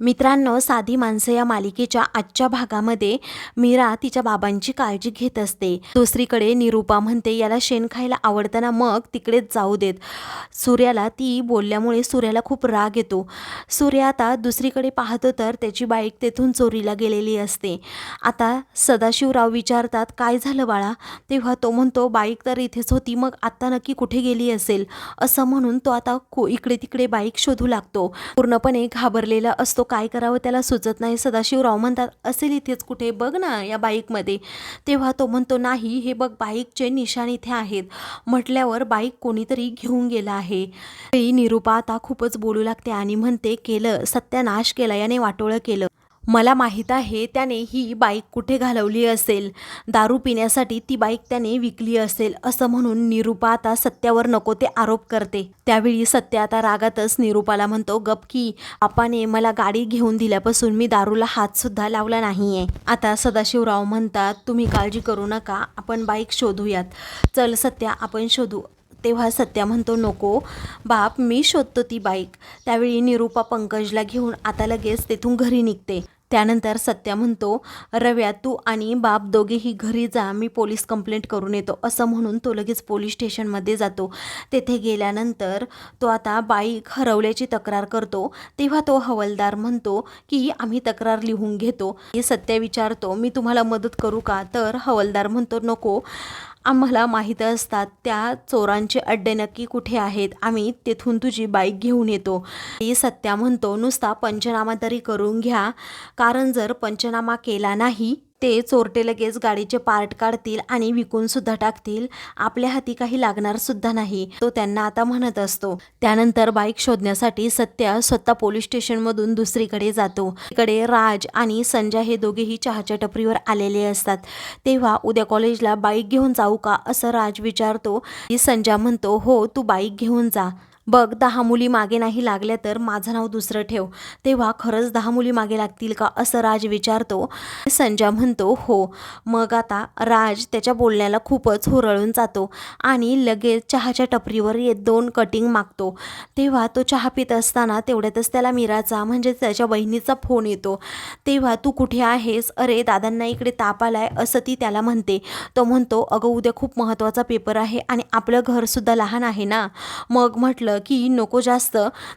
मित्रांनो साधी माणसं या मालिकेच्या आजच्या भागामध्ये मीरा तिच्या बाबांची काळजी घेत असते. दुसरीकडे निरूपा म्हणते याला शेण खायला आवडतं ना मग तिकडेच जाऊ देत. सूर्याला ती बोलल्यामुळे सूर्याला खूप राग येतो. सूर्य आता दुसरीकडे पाहतो तर त्याची बाईक तेथून चोरीला गेलेली असते. आता सदाशिवराव विचारतात काय झालं बाळा? तेव्हा तो म्हणतो बाईक तर इथेच होती मग आत्ता नक्की कुठे गेली असेल? असं म्हणून तो आता इकडे तिकडे बाईक शोधू लागतो. पूर्णपणे घाबरलेला असतो. काय करावं त्याला सुचत नाही. सदाशिवराव म्हणतात असेल इथेच कुठे? बघ ना या बाईकमध्ये. तेव्हा तो म्हणतो नाही हे बघ बाईकचे निशाण इथे आहेत. म्हटल्यावर बाईक कोणीतरी घेऊन गेला आहे. निरूपा आता खूपच बोलू लागते आणि म्हणते केलं सत्यानाश केला याने वाटोळं केलं. मला माहीत आहे त्याने ही बाईक कुठे घालवली असेल. दारू पिण्यासाठी ती बाईक त्याने विकली असेल असं म्हणून निरूपा आता सत्यावर नको ते आरोप करते. त्यावेळी सत्य आता रागातच निरूपाला म्हणतो गप की आपाने मला गाडी घेऊन दिल्यापासून मी दारूला हात सुद्धा लावला नाहीये. आता सदाशिवराव म्हणतात तुम्ही काळजी करू नका आपण बाईक शोधूयात. चल सत्या आपण शोधू. तेव्हा सत्या म्हणतो नको बाप मी शोधतो ती बाईक. त्यावेळी निरूपा पंकजला घेऊन आता लगेच तेथून घरी निघते. त्यानंतर सत्या म्हणतो रव्या तू आणि बाप दोघेही घरी जा मी पोलीस कंप्लेंट करून येतो. असं म्हणून तो लगेच पोलीस स्टेशनमध्ये जातो. तेथे गेल्यानंतर तो आता बाईक हरवल्याची तक्रार करतो. तेव्हा तो हवलदार म्हणतो की आम्ही तक्रार लिहून घेतो. हे सत्या विचारतो मी तुम्हाला मदत करू का? तर हवलदार म्हणतो नको. आम्हाला माहीत असतात त्या चोरांचे अड्डे नक्की कुठे आहेत. आम्ही तेथून तुझी बाईक घेऊन येतो. ही सत्या म्हणतो नुसता पंचनामा तरी करून घ्या. कारण जर पंचनामा केला नाही ते चोरटे लगेच गाडीचे पार्ट काढतील आणि विकून सुद्धा टाकतील. आपल्या हाती काही लागणार सुद्धा नाही तो त्यांना आता म्हणत असतो. त्यानंतर बाईक शोधण्यासाठी सत्या स्वतः पोलीस स्टेशनमधून दुसरीकडे जातो. इकडे राज आणि संजय हे दोघेही चहाच्या टपरीवर आलेले असतात. तेव्हा उद्या कॉलेजला बाईक घेऊन जाऊ का असं राज विचारतो. की संजय म्हणतो हो तू बाईक घेऊन जा. बघ दहा मुली मागे नाही लागल्या तर माझं नाव दुसरं ठेव. तेव्हा खरंच दहा मुली मागे लागतील का असं राज विचारतो. संजा म्हणतो हो. मग आता राज त्याच्या बोलण्याला खूपच हुरळून जातो आणि लगेच चहाच्या टपरीवर ये दोन कटिंग मागतो. तेव्हा तो चहा पित असताना तेवढ्यातच त्याला मीराचा म्हणजे त्याच्या बहिणीचा फोन येतो. तेव्हा तू कुठे आहेस? अरे दादांना इकडे ताप आलाय असं ती त्याला म्हणते. तो म्हणतो अगं उद्या खूप महत्त्वाचा पेपर आहे आणि आपलं घरसुद्धा लहान आहे ना. मग म्हटलं की नको जास्त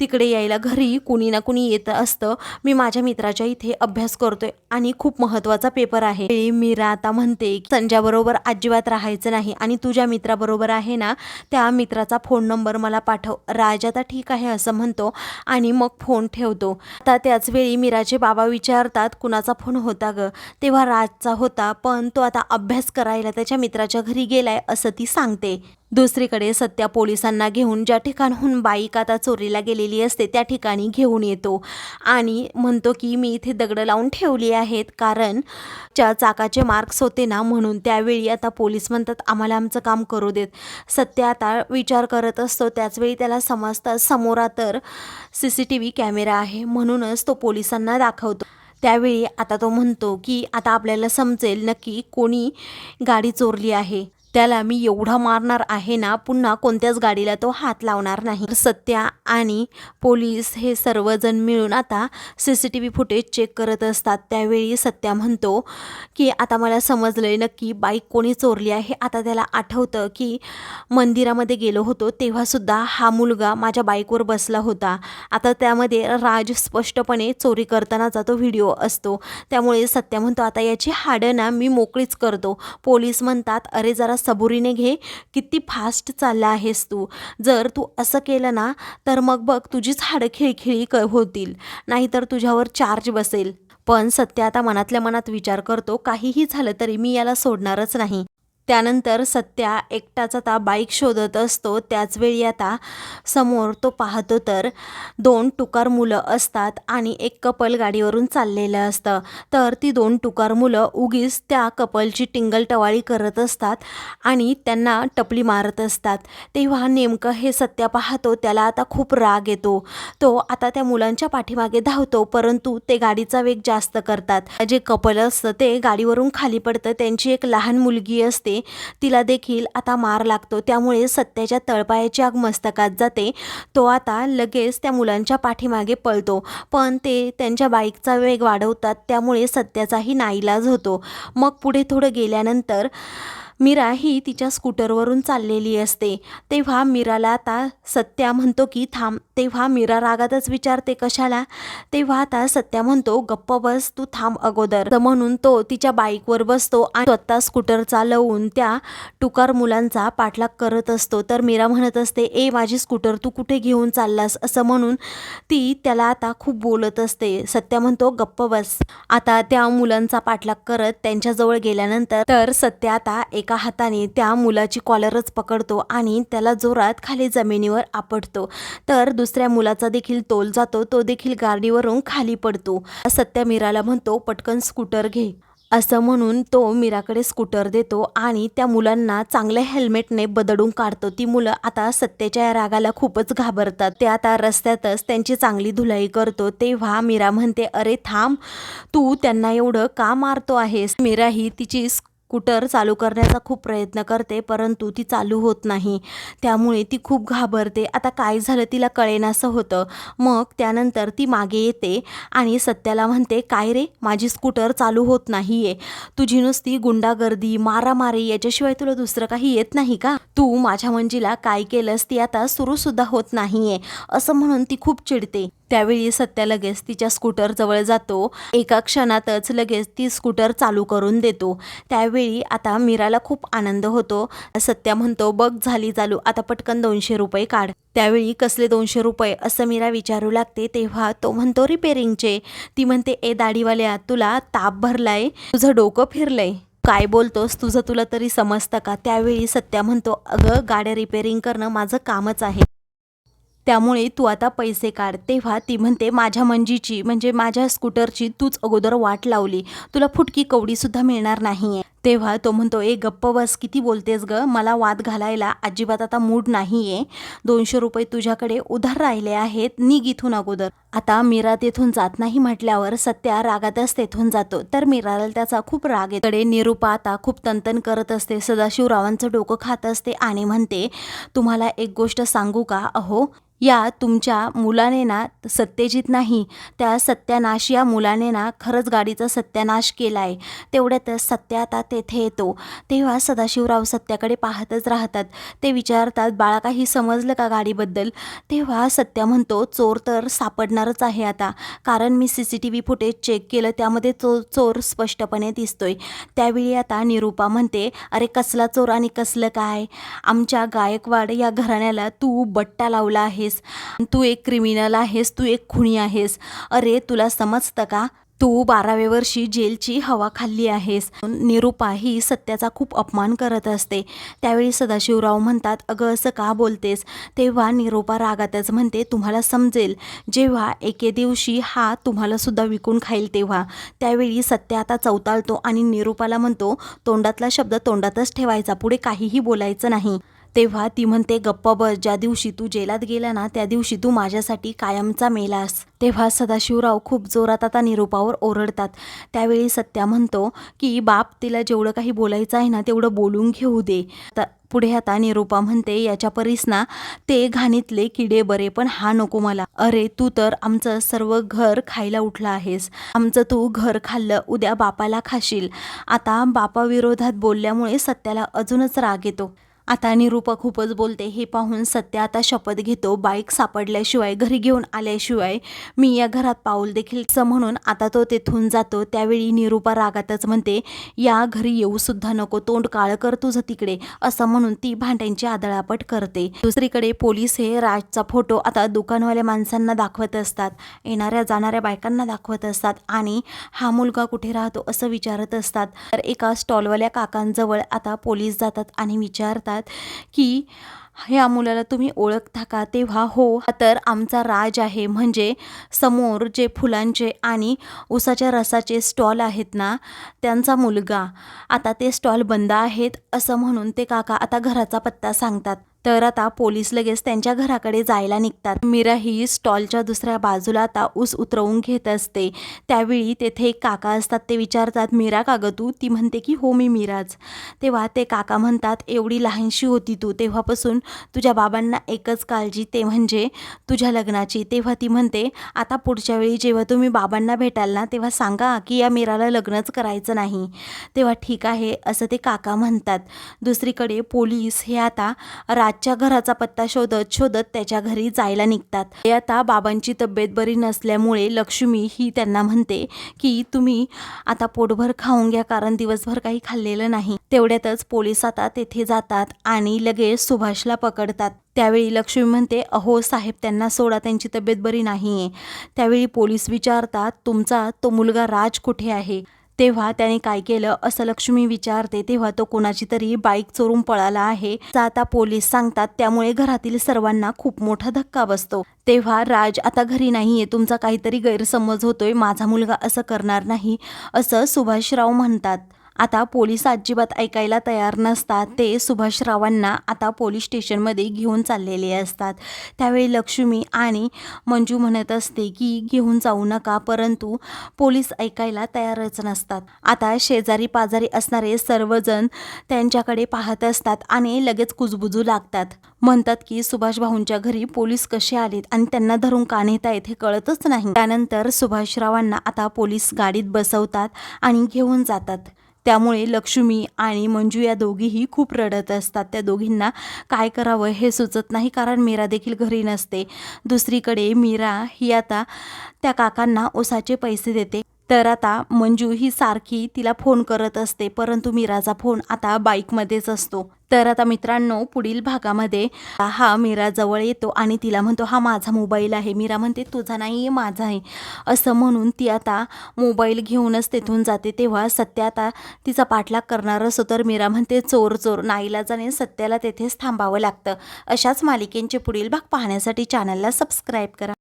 तिकडे यायला घरी कुणी ना कुणी येत असतं. मी माझ्या मित्राच्या इथे अभ्यास करतोय आणि खूप महत्त्वाचा पेपर आहे. मीरा आता म्हणते संजयाबरोबर अजिबात राहायचं नाही आणि तुझ्या मित्राबरोबर आहे ना त्या मित्राचा फोन नंबर मला पाठव. राज आता ठीक आहे असं म्हणतो आणि मग फोन ठेवतो. आता त्याच वेळी मीराचे बाबा विचारतात कुणाचा फोन होता ग? तेव्हा राजचा होता पण तो आता अभ्यास करायला त्याच्या मित्राच्या घरी गेलाय असं ती सांगते. दुसरीकडे सत्या पोलिसांना घेऊन ज्या ठिकाणहून बाईक आता चोरीला गेलेली असते त्या ठिकाणी घेऊन येतो. आणि म्हणतो की मी इथे दगडं लावून ठेवली आहेत कारण च्या चाकाचे मार्क्स होते ना म्हणून त्यावेळी आता पोलीस म्हणतात आम्हाला आमचं काम करू देत. सत्य आता विचार करत असतो त्याचवेळी त्याला समजतं समोरा तर C C T V camera आहे म्हणूनच तो पोलिसांना दाखवतो. त्यावेळी आता तो म्हणतो की आता आपल्याला समजेल नक्की कोणी गाडी चोरली आहे. त्याला मी एवढा मारणार आहे ना पुन्हा कोणत्याच गाडीला तो हात लावणार नाही. सत्या आणि पोलीस हे सर्वजण मिळून आता C C T V footage check करत असतात. त्यावेळी सत्या म्हणतो की आता मला समजलं आहे नक्की बाईक कोणी चोरली आहे. आता त्याला आठवतं की मंदिरामध्ये गेलो होतो तेव्हासुद्धा हा मुलगा माझ्या बाईकवर बसला होता. आता त्यामध्ये राज स्पष्टपणे चोरी करतानाचा तो व्हिडिओ असतो. त्यामुळे सत्या म्हणतो आता याची हाडं ना मी मोकळीच करतो. पोलीस म्हणतात अरे जरा सबुरीने घे. किती फास्ट चालला आहेस तू. जर तू असं केलं ना तर मग बघ तुझीच हाडं खिळखिळी क होतील. नाहीतर तुझ्यावर चार्ज बसेल. पण सत्य आता मनातल्या मनात विचार करतो काहीही झालं तरी मी याला सोडणारच नाही. त्यानंतर सत्या एकटाच आता बाईक शोधत असतो. त्याचवेळी आता समोर तो पाहतो तर दोन टुकार मुलं असतात आणि एक कपल गाडीवरून चाललेलं असतं. तर ती दोन टुकार मुलं उगीच त्या कपलची टिंगल टवाळी करत असतात आणि त्यांना टपली मारत असतात. तेव्हा नेमकं हे सत्या पाहतो त्याला आता खूप राग येतो. तो आता त्या मुलांच्या पाठीमागे धावतो परंतु ते गाडीचा वेग जास्त करतात. जे कपल असतं ते गाडीवरून खाली पडतं. त्यांची एक लहान मुलगी असते होते तिला देखील आता मार लागतो. त्यामुळे सत्याच्या तळपायाची आग मस्तकात जाते. तो आता लगेच त्या मुलांच्या पाठीमागे पळतो. पण ते त्यांच्या बाईकचा वेग वाढवतात त्यामुळे सत्याचाही नाईलाज होतो. मग पुढे थोडं गेल्यानंतर मीरा ही तिच्या स्कूटरवरून चाललेली असते. तेव्हा मीराला आता सत्या म्हणतो की थांब. तेव्हा मीरा रागातच विचारते कशाला? तेव्हा आता सत्या म्हणतो गप्प बस तू थांब अगोदर. तर म्हणून तो तिच्या बाईकवर बसतो आणि स्वतः स्कूटर चालवून त्या टुकार मुलांचा पाठलाग करत असतो. तर मीरा म्हणत असते ए माझी स्कूटर तू कुठे घेऊन चाललास? असं म्हणून ती त्याला आता खूप बोलत असते. सत्या म्हणतो गप्प बस. आता त्या मुलांचा पाठलाग करत त्यांच्याजवळ गेल्यानंतर तर सत्य आता एका हाताने त्या मुलाची कॉलरच पकडतो आणि त्याला जोरात खाली जमिनीवर आपटतो. तर दुसऱ्या मुलाचा देखील तोल जातो तो देखील गाडीवरून खाली पडतो. सत्या मीराला म्हणतो पटकन स्कूटर घे. असं म्हणून तो मीराकडे स्कूटर देतो आणि त्या मुलांना चांगल्या हेल्मेटने बदडून काढतो. ती मुलं आता सत्याच्या या रागाला खूपच घाबरतात. ते आता रस्त्यातच त्यांची चांगली धुलाई करतो. तेव्हा मीरा म्हणते अरे थांब तू त्यांना एवढं का मारतो आहेस? मीरा ही तिची स्कूटर चालू करण्याचा खूप प्रयत्न करते परंतु ती चालू होत नाही. त्यामुळे ती खूप घाबरते. आता काय झालं तिला कळेनासं होतं. मग त्यानंतर ती मागे येते आणि सत्याला म्हणते काय रे? माझी स्कूटर चालू होत नाही आहे तुझी नुसती गुंडागर्दी मारामारी याच्याशिवाय तुला दुसरं काही येत नाही का? तू माझ्या मंजीला काय केलंस ती आता सुरूसुद्धा होत नाही आहे असं म्हणून ती खूप चिडते. त्यावेळी सत्या लगेच तिच्या स्कूटरजवळ जातो. एका क्षणातच लगेच ती स्कूटर चालू करून देतो. त्यावेळी आता मीराला खूप आनंद होतो. सत्या म्हणतो बघ झाली चालू. आता पटकन दोनशे रुपये काढ. त्यावेळी कसले दोनशे रुपये? असं मीरा विचारू लागते. तेव्हा तो म्हणतो रिपेरिंगचे. ती म्हणते ए दाढीवाल्या तुला ताप भरलाय. तुझं डोकं फिरलंय. काय बोलतोस? तुझं तुला तरी समजतं का? त्यावेळी सत्या म्हणतो अगं गाड्या रिपेरिंग करणं माझं कामच आहे. त्यामुळे तू आता पैसे काढ. तेव्हा ती म्हणते माझ्या मंजीची म्हणजे माझ्या स्कूटरची तूच अगोदर वाट लावली. तुला फुटकी कवडीसुद्धा मिळणार नाही आहे तेव्हा तो म्हणतो ए गप्प बस किती बोलतेस ग? मला वाद घालायला अजिबात आता मूड नाही आहे दोनशे रुपये तुझ्याकडे उधार राहिले आहेत निघ इथून अगोदर. आता मीरा तेथून जात नाही म्हटल्यावर सत्या रागातच तेथून जातो. तर मीराला त्याचा खूप राग येतकडे निरूपा आता खूप तंतन करत असते. सदाशिवरावांचं डोकं खात असते आणि म्हणते तुम्हाला एक गोष्ट सांगू का? अहो या तुमच्या मुलाने ना सत्यजित नाही त्या सत्यानाश या मुलाने ना खरंच गाडीचा सत्यानाश केला आहे तेवढ्यातच सत्य आता तेथे येतो. तेव्हा सदाशिवराव सत्याकडे पाहतच राहतात. ते विचारतात बाळा काही समजलं का गाडीबद्दल? तेव्हा सत्या म्हणतो चोर तर सापडणारच आहे आता. कारण मी C C T V footage check केलं त्यामध्ये चो चोर स्पष्टपणे दिसतोय. त्यावेळी आता निरूपा म्हणते अरे कसला चोर आणि कसलं काय? आमच्या गायकवाड या घराण्याला तू बट्टा लावला आहेस. तू एक क्रिमिनल आहेस तू एक खुणी आहेस. अरे तुला समजतं का? तू बाराव्या वर्षी जेलची हवा खाल्ली आहेस. निरूपा ही सत्याचा खूप अपमान करत असते. त्यावेळी सदाशिवराव म्हणतात अगं असं का बोलतेस? तेव्हा निरूपा रागातच म्हणते तुम्हाला समजेल. जेव्हा एके दिवशी हा तुम्हाला सुद्धा विकून खाईल तेव्हा. त्यावेळी सत्य आता चौताळतो आणि निरूपाला म्हणतो तोंडातला शब्द तोंडातच ठेवायचा. पुढे काहीही बोलायचं नाही. तेव्हा ती म्हणते गप्प बस ज्या दिवशी तू जेलात गेला ना त्या दिवशी तू माझ्यासाठी कायमचा मेलास तेव्हा सदाशिवराव खूप जोरात आता निरूपावर ओरडतात. त्यावेळी सत्या म्हणतो की बाप तिला जेवढं काही बोलायचं आहे ना तेवढं बोलून घेऊ दे. तर पुढे आता निरूपा म्हणते याच्या परीस ना ते घाणीतले किडे बरे पण हा नको मला. अरे तू तर आमचं सर्व घर खायला उठलं आहेस. आमचं तू घर खाल्लं उद्या बापाला खाशील. आता बापाविरोधात बोलल्यामुळे सत्याला अजूनच राग येतो. आता निरूपा खूपच बोलते हे पाहून सत्य आता शपथ घेतो. बाईक सापडल्याशिवाय घरी घेऊन आल्याशिवाय मी या घरात पाऊल देखील म्हणून आता तो तेथून जातो. त्यावेळी निरूपा रागातच म्हणते या घरी येऊ सुद्धा नको. तोंड काळ कर तुझं तिकडे. असं म्हणून ती भांड्यांची आदळापट करते. दुसरीकडे पोलीस हे राजचा फोटो आता दुकानवाल्या माणसांना दाखवत असतात. येणाऱ्या जाणाऱ्या बायकांना दाखवत असतात आणि हा मुलगा कुठे राहतो असं विचारत असतात. तर एका स्टॉलवाल्या काकांजवळ आता पोलीस जातात आणि विचारतात की ह्या मुलाला तुम्ही ओळखता का? तेव्हा हो तर आमचा राज आहे. म्हणजे समोर जे फुलांचे आणि उसाच्या रसाचे स्टॉल आहेत ना त्यांचा मुलगा. आता ते स्टॉल बंद आहेत असं म्हणून ते काका आता घराचा पत्ता सांगतात. तर आता पोलीस लगेच त्यांच्या घराकडे जायला निघतात. मीरा ही स्टॉलच्या दुसऱ्या बाजूला आता ऊस उतरवून घेत असते. त्यावेळी तेथे एक काका असतात ते विचारतात मीरा का गं तू? ती म्हणते की हो मी मीराच. तेव्हा ते काका म्हणतात एवढी लहानशी होती तू तेव्हापासून तुझ्या बाबांना एकच काळजी ते म्हणजे तुझ्या लग्नाची. तेव्हा ती म्हणते आता पुढच्या वेळी जेव्हा तुम्ही बाबांना भेटाल ना तेव्हा सांगा की या मीराला लग्नच करायचं नाही. तेव्हा ठीक आहे असं ते काका म्हणतात. दुसरीकडे पोलीस हे आता आजच्या घराचा पत्ता शोधत शोधत त्याच्या घरी जायला निघतात. ते आता बाबांची तब्येत बरी नसल्यामुळे लक्ष्मी ही त्यांना म्हणते की तुम्ही आता पोटभर खाऊन घ्या कारण दिवसभर काही खाल्लेलं नाही. तेवढ्यातच पोलीस आता तेथे जातात आणि लगेच सुभाषला पकडतात. त्यावेळी लक्ष्मी म्हणते अहो साहेब त्यांना सोडा त्यांची तब्येत बरी नाही आहे त्यावेळी पोलीस विचारतात तुमचा तो मुलगा राज कुठे आहे? तेव्हा त्याने काय केलं? असं लक्ष्मी विचारते तेव्हा तो कोणाची तरी बाईक चोरून पळाला आहे. आता पोलीस सांगतात त्यामुळे घरातील सर्वांना खूप मोठा धक्का बसतो. तेव्हा राज आता घरी नाहीये तुमचा काहीतरी गैरसमज होतोय माझा मुलगा असं करणार नाही असं सुभाषराव म्हणतात. आता पोलीस अजिबात ऐकायला तयार नसतात. ते सुभाषरावांना आता पोलीस स्टेशनमध्ये घेऊन चाललेले असतात. त्यावेळी लक्ष्मी आणि मंजू म्हणत असते की घेऊन जाऊ नका परंतु पोलीस ऐकायला तयारच नसतात. आता शेजारी पाजारी असणारे सर्वजण त्यांच्याकडे पाहत असतात आणि लगेच कुजबुजू लागतात. म्हणतात की सुभाष भाऊंच्या घरी पोलीस कसे आलेत आणि त्यांना धरून का नेतायत हे कळतच नाही. त्यानंतर सुभाषरावांना आता पोलीस गाडीत बसवतात आणि घेऊन जातात. त्यामुळे लक्ष्मी आणि मंजू या दोघीही खूप रडत असतात. त्या दोघींना काय करावं हे सुचत नाही कारण मीरा देखील घरी नसते. दुसरीकडे मीरा ही आता त्या काकांना ओसाचे पैसे देते. तर आता मंजू ही सारखी तिला फोन करत असते. परंतु मीराचा फोन आता बाईकमध्येच असतो. तर आता मित्रांनो पुढील भागामध्ये हा मीरा जवळ येतो आणि तिला म्हणतो हा माझा मोबाईल आहे. मीरा म्हणते तुझा नाही आहे माझा आहे. असं म्हणून ती आता मोबाईल घेऊनच तेथून जाते. तेव्हा सत्य आता तिचा पाठलाग करणार असतो तर मीरा म्हणते चोर चोर नाईलाजाने सत्याला तेथेच थांबावं लागतं. अशाच मालिकेंचे पुढील भाग पाहण्यासाठी चॅनलला सबस्क्राईब करा.